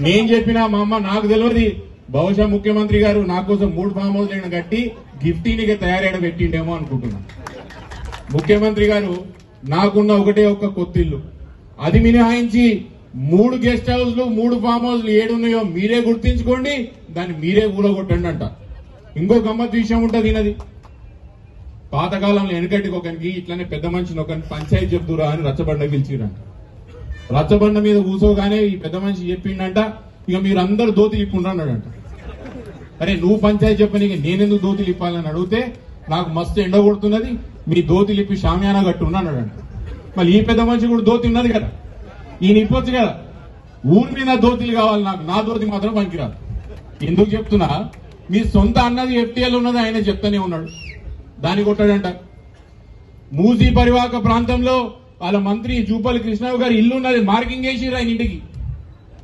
నేను చెప్పినా మా అమ్మ నాకు తెలియదు బహుశా ముఖ్యమంత్రి గారు నా కోసం మూడు ఫామ్ హౌస్ కట్టి గిఫ్టీనికి తయారైన పెట్టిండేమో అనుకుంటున్నా. ముఖ్యమంత్రి గారు నాకున్న ఒకటే ఒక్క కొత్తిల్లు. అది మినహాయించి మూడు గెస్ట్ హౌస్లు మూడు ఫామ్ హౌస్లు ఏడున్నాయో మీరే గుర్తించుకోండి దాన్ని మీరే కూలగొట్టండి అంట. ఇంకో గమ్మత్ విషయం ఉంటుంది ఈయనది పాతకాలంలో వెనకటికి ఒకరికి ఇట్లానే పెద్ద మనిషిని ఒకరిని పంచాయతీ చెప్తురా అని రచ్చబండ పిలిచిరంట రచ్చబండ మీద కూసోగానే ఈ పెద్ద మనిషి చెప్పిండంట ఇక మీరు అందరు దోతులు ఇప్పుండ్రు అరే నువ్వు పంచాయతీ చెప్పనీకి నేనెందుకు దోతులు ఇప్పాలని అడిగితే నాకు మస్తు ఎండ కొడుతున్నది మీ దోతులు ఇప్పి షామ్యానా కట్టు అన్నాడంట మళ్ళీ ఈ పెద్ద మనిషి కూడా దోతి ఉన్నది కదా. ఈయన ఇప్పొచ్చు కదా. ఊరి మీద దోతులు కావాలి నాకు నా దోతి మాత్రం పనికిరాదు. ఎందుకు చెప్తున్నా? మీ సొంత అన్నది ఎఫ్టీఎల్ ఉన్నది ఆయన చెప్తానే ఉన్నాడు. దాన్ని కొట్టాడంట. మూసీ పరివాహక ప్రాంతంలో వాళ్ళ మంత్రి జూపల్లి కృష్ణారావు గారి ఇల్లు ఉన్నది మార్కింగ్ వేసిర్రు ఆయన ఇంటికి.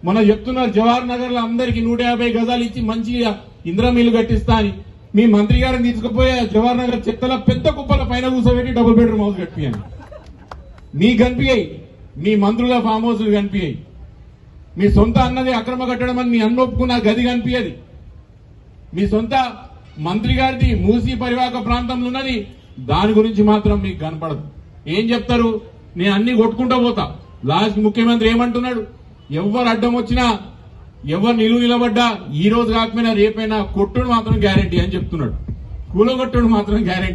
మన చెప్తున్నారు జవహర్ నగర్లో అందరికి నూట యాభై గజాలు ఇచ్చి మంచిగా ఇంద్రం ఇల్లు కట్టిస్తా అని. మీ మంత్రి గారిని తీసుకుపోయే జవహర్ నగర్ చెత్తల పెద్ద కుప్పల పైన కూర్చోబెట్టి డబుల్ బెడ్రూమ్ హౌస్ కట్టియాను మీ కనిపించాయి మీ మంత్రుల ఫామ్ హౌస్లు కనిపించాయి మీ సొంత అన్నది అక్రమ కట్టడం అని మీ అన్నొప్పుకున్న గది కనిపించదు మీ సొంత మంత్రి గారిది మూసీ పరివాహక ప్రాంతంలో ఉన్నది దాని గురించి మాత్రం మీకు కనపడదు. ఏం చెప్తారు? నేను అన్ని కొట్టుకుంటా పోతా. లాస్ట్ ముఖ్యమంత్రి ఏమంటున్నాడు? ఎవరు అడ్డం వచ్చినా ఎవరు నిలువు నిలబడ్డా ఈ రోజు కాకపోయినా రేపైనా కొట్టుడు మాత్రం గ్యారంటీ అని చెప్తున్నాడు. కూలగొట్టుడు మాత్రం గ్యారంటీ.